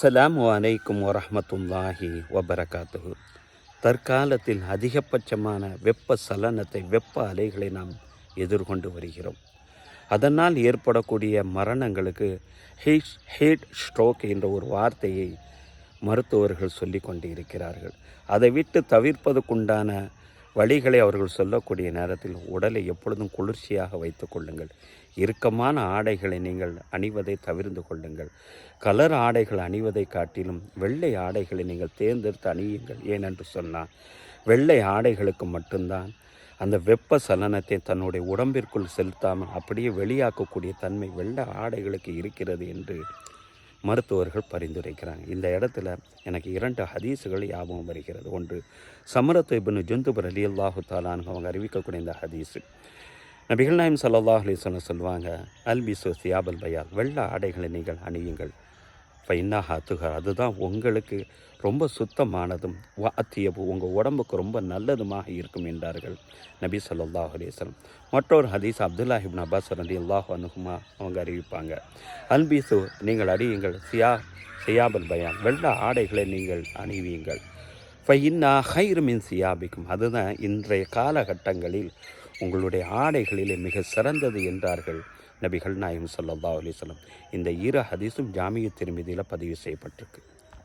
அஸ்ஸலாமு அலைக்கும் வரமத்துல்லாஹி வபரகாத்து தற்காலத்தில் அதிகபட்சமான வெப்ப சலனத்தை வெப்ப அலைகளை நாம் எதிர்கொண்டு வருகிறோம். அதனால் ஏற்படக்கூடிய மரணங்களுக்கு ஹீட் ஹீட் ஸ்ட்ரோக் என்ற ஒரு வார்த்தையை மருத்துவர்கள் சொல்லி கொண்டு இருக்கிறார்கள் அதை விட்டு தவிர்ப்பதற்குண்டான வழிகளை அவர்கள் சொல்லக்கூடிய நேரத்தில் உடலை எப்பொழுதும் குளிர்ச்சியாக வைத்து கொள்ளுங்கள். இறுக்கமான ஆடைகளை நீங்கள் அணிவதை தவிர்ந்து கொள்ளுங்கள். கலர் ஆடைகள் அணிவதை காட்டிலும் வெள்ளை ஆடைகளை நீங்கள் தேர்ந்தெடுத்து அணியுங்கள் ஏனென்று சொன்னால் வெள்ளை ஆடைகளுக்கு மட்டும்தான் அந்த வெப்ப சலனத்தை தன்னுடைய உடம்பிற்குள் செலுத்தாமல் அப்படியே வெளியாக்கக்கூடிய தன்மை வெள்ளை ஆடைகளுக்கு இருக்கிறது என்று மருத்துவர்கள் பரிந்துரைக்கிறாங்க. இந்த இடத்துல எனக்கு இரண்டு ஹதீஸுகள் ஞாபகம் வருகிறது. ஒன்று சமரத்து இபின் ஜுந்துபர் அலி அல்லாஹு தாலான்னு அவங்க அறிவிக்கக்கூடிய இந்த ஹதீஸு நபிகள் நாயம் சல்லாஹ் சொன்ன சொல்லுவாங்க அல்பிசோ சியாபல் பயால் வெள்ள ஆடைகளை நீங்கள் அணியுங்கள். ஃபைன்னா ஹத்துக. அதுதான் உங்களுக்கு ரொம்ப சுத்தமானதும் வாத்தியபு உங்கள் உடம்புக்கு ரொம்ப நல்லதுமாக இருக்கும் என்றார்கள். நபி ஸல்லல்லாஹு அலைஹி மற்றொரு ஹதீஸ் அப்துல்லா இப்னு அப்பாஸ் ரதி அல்லாஹ் அனுகுமா அவங்க அறிவிப்பாங்க. அல்பீசு நீங்கள் அடியுங்கள் சியா சியாபல் பயான். வெள்ள ஆடைகளை நீங்கள் அணிவியுங்கள் ஃபைன்னா ஹைர் மின் சியாபிக்கும். அதுதான் இன்றைய காலகட்டங்களில் உங்களுடைய ஆடைகளிலே மிக சிறந்தது என்றார்கள் நபிகள் நாயம் சல்லா அலிஸ்லம் இந்த இரு ஹதீஸும் ஜாமிய திருமதியில் பதிவு செய்யப்பட்டிருக்கு.